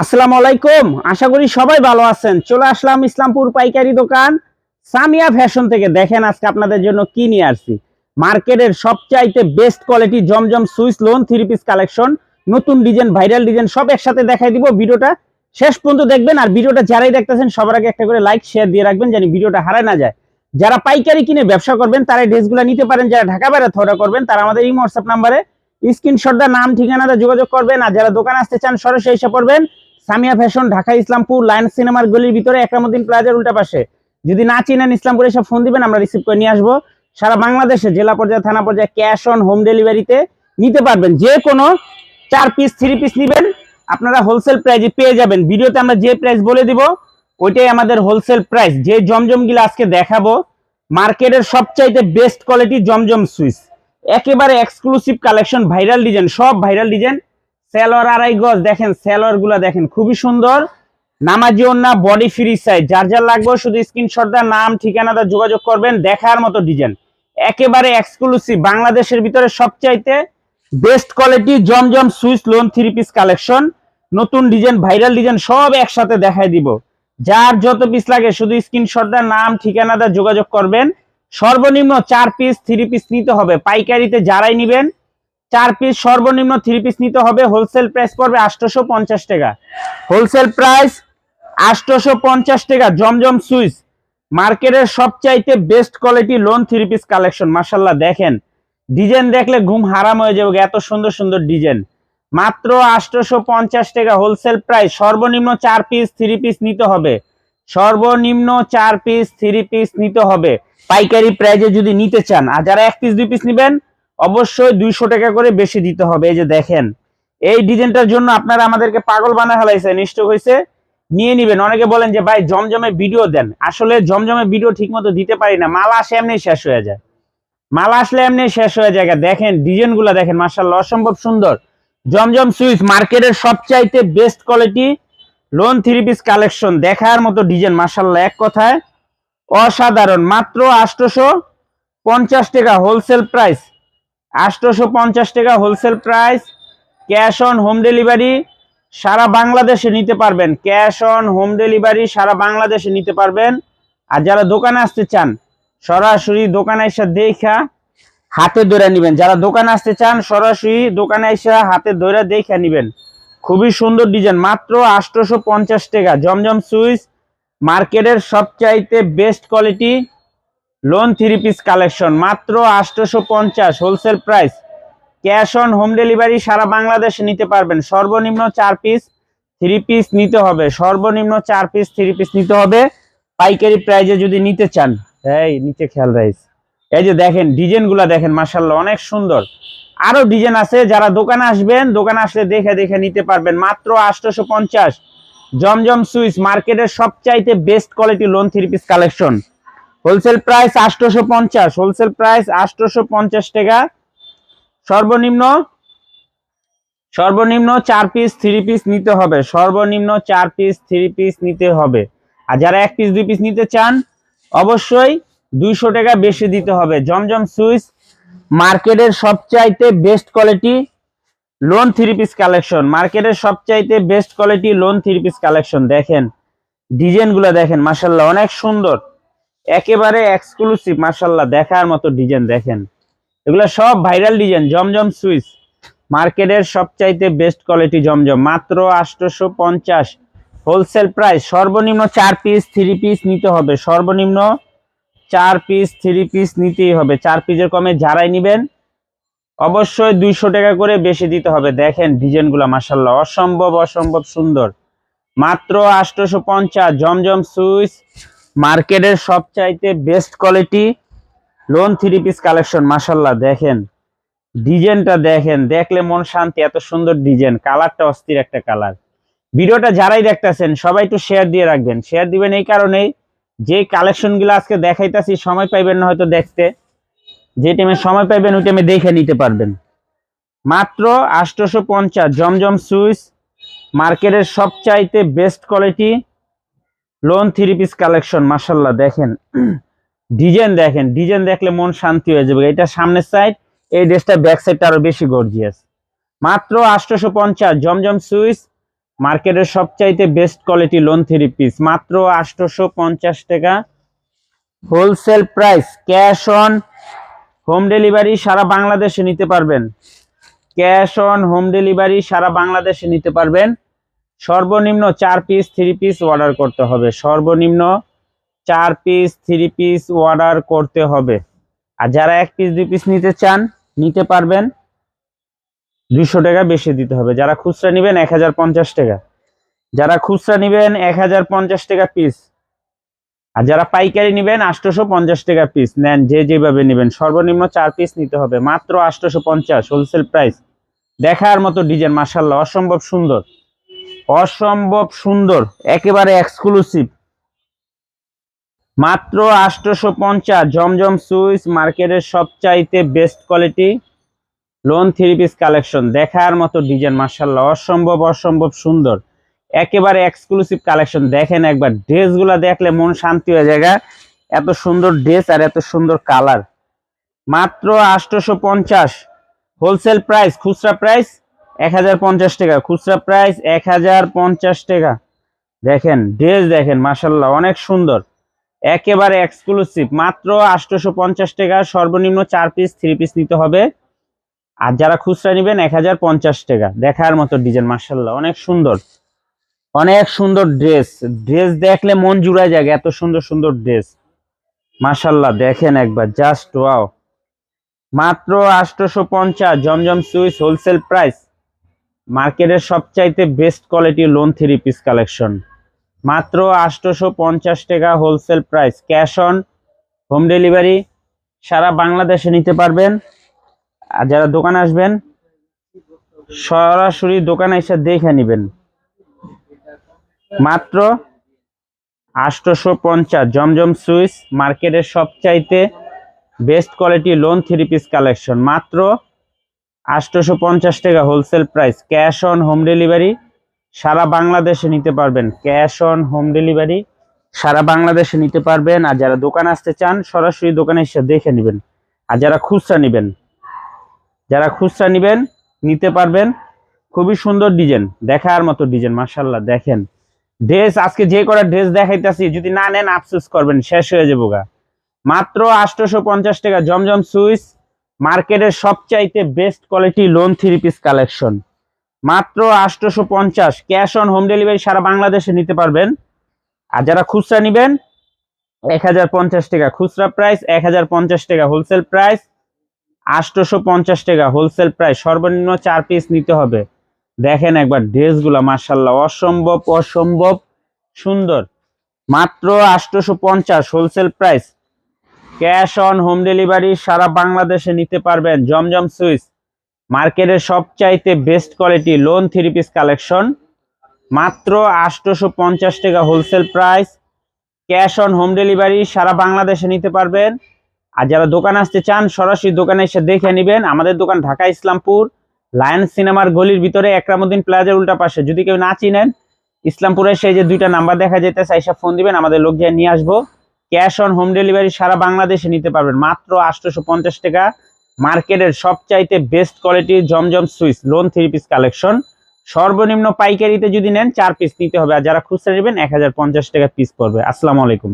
আসসালামু আলাইকুম। আশা করি সবাই ভালো আছেন। চলে আসলাম ইসলামপুর পাইকারি দোকান সামিয়া ফ্যাশন থেকে। দেখেন আজকে আপনাদের জন্য কি নিয়ে আসছি। মার্কেটের সবচাইতে বেস্ট কোয়ালিটি জমজম Swiss lawn three piece collection নতুন ডিজাইন ভাইরাল ডিজাইন সব একসাথে দেখাই দিব ভিডিওটা। শেষ পর্যন্ত দেখবেন আর ভিডিওটা যারাই দেখতেছেন, সবার আগে একটা করে লাইক শেয়ার দিয়ে রাখবেন জানি ভিডিওটা হারায় না যায়। যারা পাইকারি কিনে ব্যবসা করবেন তারা ড্রেসগুলো নিতে পারেন। যারা ঢাকা বাইরে থরা করবেন, তারা আমাদের এই হোয়াটসঅ্যাপ নাম্বারে স্ক্রিনশটটা নাম ঠিকানাটা যোগাযোগ করবেন আর যারা দোকানে আসতে চান, সরাসরি এসে পড়বেন সামিয়া ফ্যাশন, ঢাকা ইসলামপুর লায়ন সিনেমার গলির ভিতরে, একরামুদ্দিন প্লাজার উল্টা পাশে। যদি না চিনেন ইসলামপুরে, এসে ফোন দিবেন, আমরা রিসিভ করে নিয়ে আসব। সারা বাংলাদেশে, জেলা পর্যায়ে, থানা পর্যায়ে ক্যাশ অন হোম ডেলিভারিতে নিতে পারবেন। যে কোনো চার পিস থ্রি পিস নেবেন, আপনারা হোলসেল প্রাইজে পেয়ে যাবেন। ভিডিওতে আমরা যে প্রাইস বলে দিব, ওইটাই আমাদের হোলসেল প্রাইস যে জমজমগুলো আজকে দেখাবো মার্কেটের সবচাইতে বেস্ট কোয়ালিটি জমজম সুইস একেবারে এক্সক্লুসিভ কালেকশন ভাইরাল ডিজাইন সব ভাইরাল ডিজাইন সেলোয়ার আড়াই গজ, দেখেন সেলোয়ারগুলা দেখেন, খুবই সুন্দর। নামাজি না বডি ফ্রি সাইজ যার যার লাগবে শুধু স্ক্রিনশট দা নাম ঠিকানাটা যোগাযোগ করবেন, দেখার মতো ডিজাইন একেবারে এক্সক্লুসিভ বাংলাদেশের ভিতরে সবচাইতে বেস্ট কোয়ালিটি জমজম Swiss lawn three piece collection নতুন ডিজাইন ভাইরাল ডিজাইন সব একসাথে দেখাই দিব। যার যত পিস লাগে, শুধু স্ক্রিনশট দা নাম, ঠিকানা, দা, যোগাযোগ করবেন। সর্বনিম্ন চার পিস থ্রি পিস নিতে হবে। পাইকারিতে যারাই নিবেন, চার পিস সর্বনিম্ন থ্রি পিস নিতে হবে। হোলসেল প্রাইস পড়বে আটশোশো পঞ্চাশ টাকা। হোলসেল প্রাইস আটশোশো পঞ্চাশ টাকা, জমজম সুইচ। মার্কেটের সবচাইতে best quality lawn three piece collection মাসাল্লাহ দেখেন। ডিজাইন দেখলে ঘুম হারাম হয়ে যাবে, এত সুন্দর সুন্দর ডিজাইন। মাত্র আটশোশো পঞ্চাশ টাকা হোলসেল প্রাইস সর্বনিম্ন চার পিস থ্রি পিস নিতে হবে। সর্বনিম্ন চার পিস থ্রি পিস নিতে হবে। পাইকারি প্রাইজে যদি নিতে চান, আর যারা এক পিস দুই পিস নেবেন, অবশ্যই দুইশো টাকা করে বেশি দিতে হবে। এই যে দেখেন, এই ডিজাইনটার জন্য আপনারা আমাদেরকে পাগল বানা ফেলাইছে নিশ্চয় হয়েছে নিয়ে নিবেন। অনেকে বলেন যে, ভাই, জমজমে ভিডিও দেন। আসলে জমজমে ভিডিও ঠিক মতো দিতে পারি না। মাল আসে এমনি শেষ হয়ে যায়। মাল আসলে এমনি শেষ হয়ে যায়। দেখেন ডিজাইনগুলা দেখেন মার্শাল্লাহ অসম্ভব সুন্দর। জমজম সুইচ মার্কেটের সবচাইতে best quality lawn three piece collection দেখার মতো ডিজাইন মার্শাল্লাহ এক কথায় অসাধারণ। মাত্র আটশোশো পঞ্চাশ টাকা হোলসেল প্রাইস আটশোশো পঞ্চাশ টাকা wholesale price cash on home delivery সারা বাংলাদেশে নিতে পারবেন। ক্যাশ অন হোম ডেলিভারি সারা বাংলাদেশে নিতে পারবেন। আর যারা দোকানে আসতে চান, সরাসরি দোকানে এসে দেখা, হাতে ধরে নেবেন। যারা দোকানে আসতে চান, সরাসরি দোকানে এসে হাতে ধরে দেখে নেবেন। খুবই সুন্দর ডিজাইন, মাত্র আটশোশো পঞ্চাশ টাকা। জমজম সুইচ, মার্কেটের সবচাইতে best quality, lawn three piece collection, মাত্র আটশোশো পঞ্চাশ wholesale price. Cash on home delivery সারা বাংলাদেশে নিতে পারবেন। সর্বনিম্ন চার পিস থ্রি পিস নিতে হবে। সর্বনিম্ন চার পিস থ্রি পিস নিতে হবে। পাইকারি প্রাইজে যদি নিতে চান, এই, নিচে খেয়াল রাইস। এই যে দেখেন ডিজাইনগুলা দেখেন মাসাল্লাহ অনেক সুন্দর। আরও ডিজাইন আছে, যারা দোকানে আসবেন, দোকানে আসলে দেখে দেখে নিতে পারবেন। মাত্র আটশোশো পঞ্চাশ। জমজম সুইচ মার্কেটের সবচাইতে best quality lawn three piece collection. Wholesale price আটশোশো পঞ্চাশ। হোলসেল প্রাইস আটশোশো পঞ্চাশ টাকা। সর্বনিম্ন সর্বনিম্ন চার পিস থ্রি পিস নিতে হবে। সর্বনিম্ন চার পিস থ্রি পিস নিতে হবে। আর যারা এক পিস, দুই পিস নিতে চান, অবশ্যই দুইশো টাকা বেশি দিতে হবে। জমজম সুইচ মার্কেটের সবচাইতে best quality lawn three piece collection মার্কেটের সবচাইতে best quality lawn three piece collection দেখেন ডিজাইনগুলো দেখেন মাসাল্লাহ অনেক সুন্দর। একেবারে এক্সক্লুসিভ মাসাল্লাহ দেখার মতো ডিজাইন দেখেন। এগুলো সব ভাইরাল ডিজাইন জমজম সুইচ। মার্কেটের সবচাইতে বেস্ট কোয়ালিটি জমজম, মাত্র আটশোশো পঞ্চাশ। হোলসেল প্রাইস সর্বনিম্ন চার পিস থ্রি পিস নিতে হবে। সর্বনিম্ন চার পিস থ্রি পিস নিতেই হবে। চার পিসের কমে যারাই নিবেন, অবশ্যই দুইশো টাকা করে বেশি দিতে হবে। দেখেন ডিজাইনগুলো মাসাল্লাহ অসম্ভব অসম্ভব সুন্দর। মাত্র আটশোশো পঞ্চাশ জমজম সুইচ, মার্কেটের সবচাইতে best quality lawn three piece collection মাসাল্লাহ দেখেন। ডিজাইনটা দেখেন, দেখলে মন শান্তি, এত সুন্দর ডিজাইন, কালারটা অস্থির একটা কালার। ভিডিওটা যারাই দেখতেছেন, সবাই একটু শেয়ার দিয়ে রাখবেন। শেয়ার দিবেন এই কারণেই যে কালেকশনগুলো আজকে দেখাইতেছি, সময় পাইবেন না হয়তো দেখতে। যে টাইমে সময় পাইবেন, ওই টাইমে দেখে নিতে পারবেন। মাত্র আটশোশো পঞ্চাশ জমজম সুইচ, মার্কেটের সবচাইতে best quality lawn three piece collection মাসাল্লাহ দেখেন। ডিজাইন দেখেন, ডিজাইন দেখলে মন শান্তি হয়ে যাবে। এটা সামনের সাইড এই ড্রেসটা ব্যাক সাইডটা আরও বেশি গর্জিয়াস মাত্র আটশোশো পঞ্চাশ জমজম সুইচ মার্কেটের সবচাইতে best quality lawn three piece মাত্র আটশোশো পঞ্চাশ টাকা। Wholesale price cash on home delivery সারা বাংলাদেশে নিতে পারবেন। ক্যাশ অন হোম ডেলিভারি সারা বাংলাদেশে নিতে পারবেন। সর্বনিম্ন চার পিস থ্রি পিস অর্ডার করতে হবে। সর্বনিম্ন চার পিস থ্রি পিস অর্ডার করতে হবে। আর যারা এক পিস দুই পিস নিতে চান, নিতে পারবেন। দুইশো টাকা বেশি দিতে হবে। যারা খুচরা নেবেন এক হাজার পঞ্চাশ টাকা। যারা খুচরা নেবেন এক হাজার পঞ্চাশ টাকা পিস আর যারা পাইকারি নেবেন আটশোশো পঞ্চাশ টাকা পিস নেন, যে যেভাবে নেবেন। সর্বনিম্ন চার পিস নিতে হবে। মাত্র আটশোশো পঞ্চাশ হোলসেল প্রাইস দেখার মতো ডিজাইন মাসাল্লাহ অসম্ভব সুন্দর। অসম্ভব সুন্দর। একেবারে এক্সক্লুসিভ মাত্র আটশোশো পঞ্চাশ। জমজম সুইচ মার্কেটের সবচাইতে best quality lawn three piece collection দেখার মতো ডিজাইন মার্শাল্লাহ অসম্ভব অসম্ভব সুন্দর। একেবারে এক্সক্লুসিভ কালেকশন দেখেন একবার, ড্রেসগুলো দেখলে মন শান্তি হয়ে যায় এত সুন্দর ড্রেস আর এত সুন্দর কালার মাত্র আটশোশো পঞ্চাশ। হোলসেল প্রাইস খুচরা প্রাইস এক হাজার পঞ্চাশ টাকা, খুচরা প্রাইস এক হাজার পঞ্চাশ টাকা। দেখেন, ড্রেস দেখেন মাসাল্লাহ অনেক সুন্দর। একেবারে এক্সক্লুসিভ মাত্র আটশোশো পঞ্চাশ টাকা, সর্বনিম্ন চার পিস থ্রি পিস নিতে হবে। আর যারা খুচরা নেবেন এক হাজার পঞ্চাশ টাকা। দেখার মতো ডিজাইন মার্শাল্লাহ অনেক সুন্দর। অনেক সুন্দর ড্রেস ড্রেস দেখলে মন জুড়ায় যায়, এত সুন্দর সুন্দর ড্রেস মার্শাল্লাহ দেখেন একবার জাস্ট ওয়াও মাত্র আটশোশো পঞ্চাশ জমজম সুইস হোলসেল প্রাইস মার্কেটের সবচাইতে best quality lawn three piece collection মাত্র আটশোশো পঞ্চাশ টাকা wholesale price cash on home delivery সারা বাংলাদেশে নিতে পারবেন। আর যারা দোকানে আসবেন, সরাসরি দোকানে এসে দেখে নেবেন। মাত্র আটশোশো পঞ্চাশ জমজম সুইচ মার্কেটের সবচাইতে best quality lawn three piece collection. মাত্র আটশোশো পঞ্চাশ টাকা wholesale price. Cash on home delivery সারা বাংলাদেশে নিতে পারবেন। ক্যাশ অন হোম ডেলিভারি সারা বাংলাদেশে নিতে পারবেন। আর যারা দোকান আসতে চান, সরাসরি দোকানে এসে দেখে নেবেন। আর যারা খুচরা নেবেন যারা খুচরা নেবেন, নিতে পারবেন। খুবই সুন্দর ডিজাইন, দেখার মতো ডিজাইন মার্শাল্লাহ দেখেন। ড্রেস, আজকে যে কটা ড্রেস দেখাইতেছি, যদি না নেন আফসোস করবেন, শেষ হয়ে যাব গা। মাত্র আটশোশো পঞ্চাশ টাকা, জমজম সুইচ মার্কেটের সবচাইতে best quality lawn three piece collection. মাত্র আটশোশো পঞ্চাশ, ক্যাশ অন হোম ডেলিভারি সারা বাংলাদেশে নিতে পারবেন। আর যারা খুচরা নেবেন, এক হাজার পঞ্চাশ টাকা, খুচরা প্রাইস এক হাজার পঞ্চাশ টাকা, হোলসেল প্রাইস আটশোশো পঞ্চাশ টাকা হোলসেল প্রাইস সর্বনিম্ন চার পিস নিতে হবে। দেখেন একবার ড্রেসগুলো মার্শাল্লাহ অসম্ভব অসম্ভব সুন্দর। মাত্র আটশোশো পঞ্চাশ wholesale price cash on home delivery সারা বাংলাদেশে নিতে পারবেন। জমজম সুইচ। মার্কেটের সবচাইতে best quality lawn three piece collection মাত্র আটশোশো পঞ্চাশ টাকা wholesale price cash on home delivery সারা বাংলাদেশে নিতে পারবেন। আর যারা দোকানে আসতে চান, সরাসরি দোকানে এসে দেখে নেবেন। আমাদের দোকান ঢাকা ইসলামপুর লায়ন সিনেমার গলির ভিতরে, একরামুদ্দিন প্লাজার উল্টা পাশে। যদি কেউ না চিনেন ইসলামপুরের সেই যে দুইটা নাম্বার দেখা যেতেছে এসব ফোন দিবেন, আমাদের লোক যেয়ে নিয়ে আসব। ক্যাশ অন হোম ডেলিভারি সারা বাংলাদেশে নিতে পারবেন। মাত্র আটশোশো পঞ্চাশ টাকা। মার্কেটের সবচাইতে বেস্ট কোয়ালিটির জমজম Swiss, lawn three piece collection. সর্বনিম্ন পাইকারিতে যদি নেন, চার পিস নিতে হবে। আর যারা খুচরা নেবেন, এক হাজার পঞ্চাশ টাকা পিস পড়বে। আসসালামু আলাইকুম।